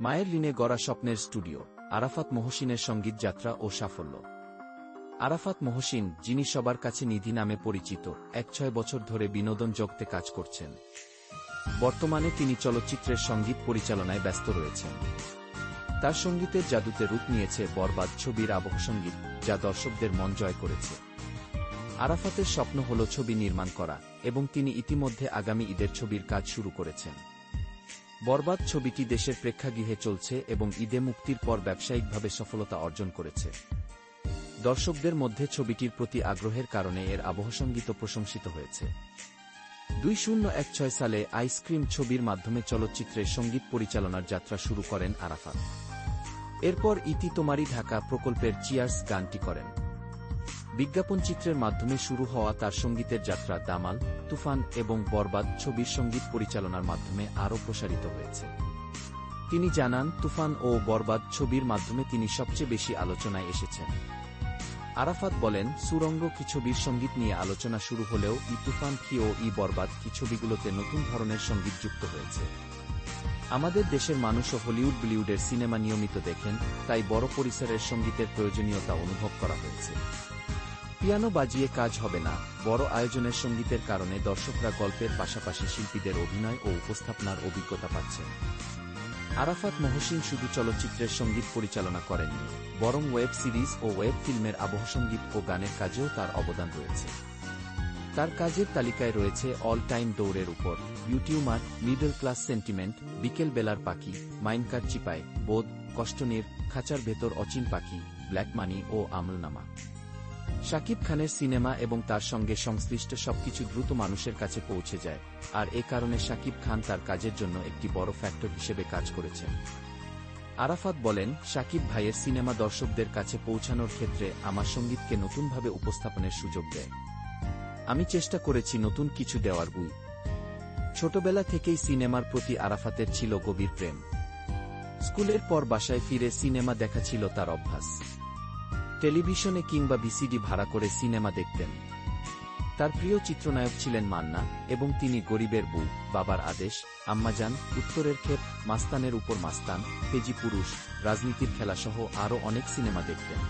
মায়ের ঋণে গড়া স্বপ্নের স্টুডিও, আরাফাত মহসিনের সংগীত যাত্রা ও সাফল্য। আরাফাত মহসিন, যিনি সবার কাছে নিধি নামে পরিচিত, এক ছয় বছর ধরে বিনোদন জগতে কাজ করছেন। বর্তমানে তিনি চলচ্চিত্রের সংগীত পরিচালনায় ব্যস্ত রয়েছেন। তার সঙ্গীতের জাদুতে রূপ নিয়েছে বরবাদ ছবির আবহসঙ্গীত যা দর্শকদের মন জয় করেছে। আরাফাতের স্বপ্ন হল ছবি নির্মাণ করা, এবং তিনি ইতিমধ্যে আগামী ঈদের ছবির কাজ শুরু করেছেন। বরবাদ ছবিটি দেশের প্রেক্ষাগৃহে চলছে এবং ঈদে মুক্তির পর ব্যবসায়িকভাবে সফলতা অর্জন করেছে। দর্শকদের মধ্যে ছবিটির প্রতি আগ্রহের কারণে এর আবহসঙ্গীত প্রশংসিত হয়েছে। দুই শূন্য এক ছয় সালে আইসক্রিম ছবির মাধ্যমে চলচ্চিত্রে সংগীত পরিচালনার যাত্রা শুরু করেন আরাফাত। এরপর ইতি তোমারি ঢাকা প্রকল্পের চিয়ার্স গানটি করেন। বিজ্ঞাপন চিত্রের মাধ্যমে শুরু হওয়া তার সঙ্গীতের যাত্রা দামাল, তুফান এবং বরবাদ ছবির সংগীত পরিচালনার মাধ্যমে আরও প্রসারিত হয়েছে। তিনি জানান, তুফান ও বরবাদ ছবির মাধ্যমে তিনি সবচেয়ে বেশি আলোচনায় এসেছেন। আরাফাত বলেন, সুরঙ্গ কি ছবির সংগীত নিয়ে আলোচনা শুরু হলেও ই তুফান কি ও ই বরবাদ কি ছবিগুলোতে নতুন ধরনের সংগীত যুক্ত হয়েছে। আমাদের দেশের মানুষও হলিউড, বলিউডের সিনেমা নিয়মিত দেখেন, তাই বড় পরিসরের সঙ্গীতের প্রয়োজনীয়তা অনুভব করা হয়েছে। পিয়ানো বাজিয়ে কাজ হবে না। বড় আয়োজনের সঙ্গীতের কারণে দর্শকরা গল্পের পাশাপাশি শিল্পীদের অভিনয় ও উপস্থাপনার অভিজ্ঞতা পাচ্ছেন। আরাফাত মহসিন শুধু চলচ্চিত্রের সংগীত পরিচালনা করেননি, বরং ওয়েব সিরিজ ও ওয়েব ফিল্মের আবহসঙ্গীত ও গানের কাজেও তার অবদান রয়েছে। তার কাজের তালিকায় রয়েছে অল টাইম দৌড়ের উপর, ইউটিউমার, মিডল ক্লাস সেন্টিমেন্ট, বিকেল বেলার পাখি, মাইনকার চিপায়, বোধ কষ্টনীর খাঁচার ভেতর অচিন পাখি, ব্ল্যাক মানি ও আমলনামা। শাকিব খানের সিনেমা এবং তার সঙ্গে সংশ্লিষ্ট সবকিছু দ্রুত মানুষের কাছে পৌঁছে যায়, আর এ কারণে শাকিব খান তার কাজের জন্য একটি বড় ফ্যাক্টর হিসেবে কাজ করেছেন। আরাফাত বলেন, শাকিব ভাইয়ের সিনেমা দর্শকদের কাছে পৌঁছানোর ক্ষেত্রে আমার সঙ্গীতকে নতুনভাবে উপস্থাপনের সুযোগ দেয়। আমি চেষ্টা করেছি নতুন কিছু দেওয়ার উই ছোটবেলা থেকেই সিনেমার প্রতি আরাফাতের ছিল গভীর প্রেম। স্কুলের পর বাসায় ফিরে সিনেমা দেখা ছিল তার অভ্যাস। টেলিভিশনে কিংবা বিসিডি ভাড়া করে সিনেমা দেখতেন। তার প্রিয় চিত্রনায়ক ছিলেন মান্না এবং তিনি গরিবের বউ, বাবার আদেশ, আম্মাজান, উত্তরের ক্ষেত, মাস্তানের উপর মাস্তান, তেজি পুরুষ, রাজনীতির খেলাসহ আরও অনেক সিনেমা দেখতেন।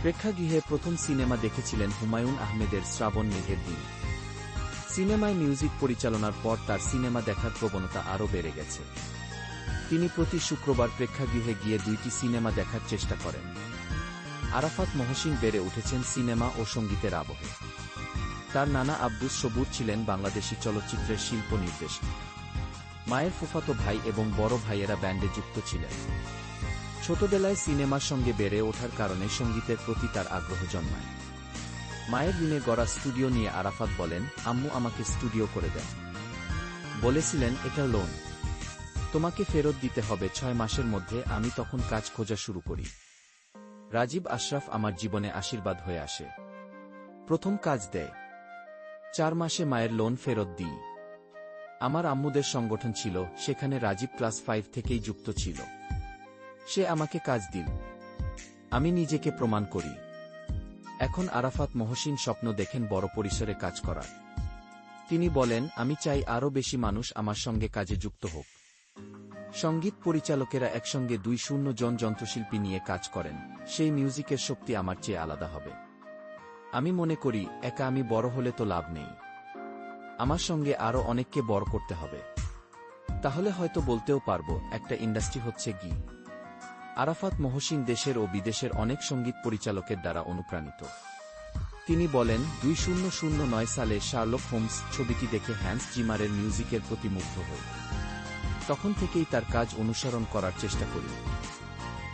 প্রেক্ষাগৃহে প্রথম সিনেমা দেখেছিলেন হুমায়ুন আহমেদের শ্রাবণ মেঘের দিন। সিনেমায় মিউজিক পরিচালনার পর তার সিনেমা দেখার প্রবণতা আরও বেড়ে গেছে। তিনি প্রতি শুক্রবার প্রেক্ষাগৃহে গিয়ে দুইটি সিনেমা দেখার চেষ্টা করেন। আরাফাত মহসিন বেড়ে উঠেছেন সিনেমা ও সঙ্গীতের আবহে। তার নানা আব্দুস সবুর ছিলেন বাংলাদেশি চলচ্চিত্রের শিল্প নির্দেশক। মায়ের ফুফাতো ভাই এবং বড় ভাইয়েরা ব্যান্ডে যুক্ত ছিলেন। ছোটবেলায় সিনেমার সঙ্গে বেড়ে ওঠার কারণে সঙ্গীতের প্রতি তার আগ্রহ জন্মায়। মায়ের ঋণে গড়া স্টুডিও নিয়ে আরাফাত বলেন, আম্মু আমাকে স্টুডিও করে দেন। বলেছিলেন, এটা লোন। তোমাকে ফেরত দিতে হবে। ছয় মাসের মধ্যে আমি তখন কাজ খোঁজা শুরু করি। রাজীব আশরাফ আমার জীবনে আশীর্বাদ হয়ে আসে। প্রথম কাজ দেয় চার মাসে মায়ের লোন ফেরত দিই। আমার আম্মুদের সংগঠন ছিল, সেখানে রাজীব ক্লাস ফাইভ থেকেই যুক্ত ছিল। সে আমাকে কাজ দিল। আমি নিজেকে প্রমাণ করি। এখন আরাফাত মহসিন স্বপ্ন দেখেন বড় পরিসরে কাজ করার। তিনি বলেন, আমি চাই আরও বেশি মানুষ আমার সঙ্গে কাজে যুক্ত হোক। সংগীত পরিচালকেরা একসঙ্গে দুই শূন্য জন যন্ত্রশিল্পী নিয়ে কাজ করেন, সেই মিউজিকের শক্তি আমার চেয়ে আলাদা হবে। আমি মনে করি, একা আমি বড় হলে তো লাভ নেই। আমার সঙ্গে আরও অনেককে বড় করতে হবে। তাহলে হয়তো বলতেও পারব, একটা ইন্ডাস্ট্রি হচ্ছে গি। আরাফাত মহসিন দেশের ও বিদেশের অনেক সংগীত পরিচালকের দ্বারা অনুপ্রাণিত। তিনি বলেন, দুই শূন্য শূন্য নয় সালে শার্লক হোমস ছবিটি দেখে হ্যান্স জিমারের মিউজিকের প্রতি মুগ্ধ হই। তখন থেকেই তার কাজ অনুসরণ করার চেষ্টা করি।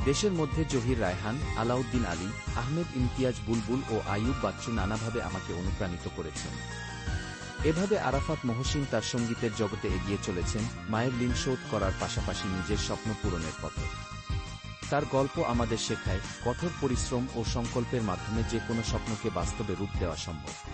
দেশের মধ্যে জহির রায়হান, আলাউদ্দিন আলী, আহমেদ ইমতিয়াজ বুলবুল ও আইয়ুব বাচ্চু নানাভাবে আমাকে অনুপ্রাণিত করেছেন। এভাবে আরাফাত মহসিন তার সঙ্গীতের জগতে এগিয়ে চলেছেন, মায়ের ঋণ শোধ করার পাশাপাশি নিজের স্বপ্ন পূরণের পথে। তার গল্প আমাদের শেখায় কঠোর পরিশ্রম ও সংকল্পের মাধ্যমে যে কোনো স্বপ্নকে বাস্তবে রূপ দেওয়া সম্ভব।